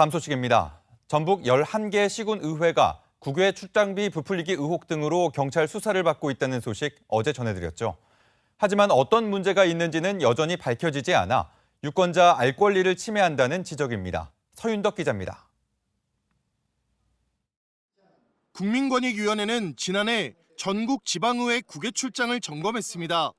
다음 소식입니다. 전북 11개 시군 의회가 국외 출장비 부풀리기 의혹 등으로 경찰 수사를 받고 있다는 소식 어제 전해드렸죠. 하지만 어떤 문제가 있는지는 여전히 밝혀지지 않아 유권자 알 권리를 침해한다는 지적입니다. 서윤덕 기자입니다. 국민권익위원회는 지난해 전국 지방의회 국외 출장을 점검했습니다.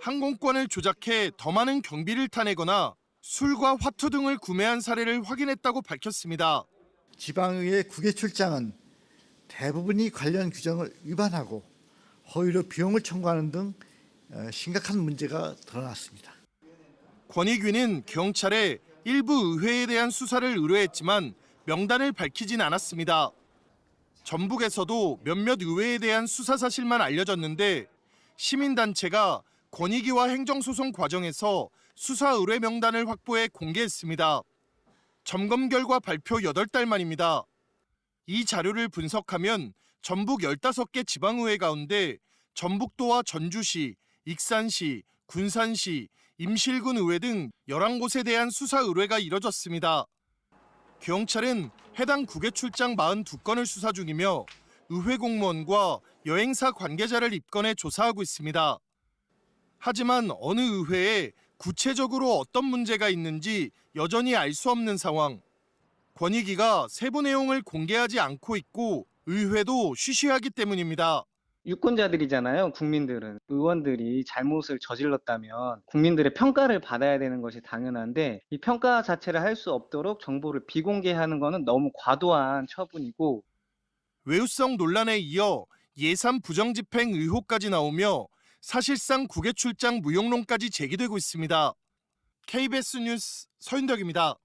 항공권을 조작해 더 많은 경비를 타내거나 술과 화투 등을 구매한 사례를 확인했다고 밝혔습니다. 지방의회 국외 출장은 대부분이 관련 규정을 위반하고 허위로 비용을 청구하는 등 어, 심각한 문제가 드러났습니다. 권익위는 경찰에 일부 의회에 대한 수사를 의뢰했지만 명단을 밝히진 않았습니다. 전북에서도 몇몇 의회에 대한 수사 사실만 알려졌는데 시민단체가 권익위와 행정소송 과정에서 수사 의뢰 명단을 확보해 공개했습니다. 점검 결과 발표 8달 만입니다. 이 자료를 분석하면 전북 15개 지방의회 가운데 전북도와 전주시, 익산시, 군산시, 임실군 의회 등 11곳에 대한 수사 의뢰가 이뤄졌습니다. 경찰은 해당 국외 출장 42건을 수사 중이며 의회 공무원과 여행사 관계자를 입건해 조사하고 있습니다. 하지만 어느 의회에 구체적으로 어떤 문제가 있는지 여전히 알 수 없는 상황. 권익위가 세부 내용을 공개하지 않고 있고 의회도 쉬쉬하기 때문입니다. 유권자들이잖아요, 국민들은. 의원들이 잘못을 저질렀다면 국민들의 평가를 받아야 되는 것이 당연한데 이 평가 자체를 할 수 없도록 정보를 비공개하는 것은 너무 과도한 처분이고 외유성 논란에 이어 예산 부정 집행 의혹까지 나오며 사실상 국외 출장 무용론까지 제기되고 있습니다. KBS 뉴스 서윤덕입니다.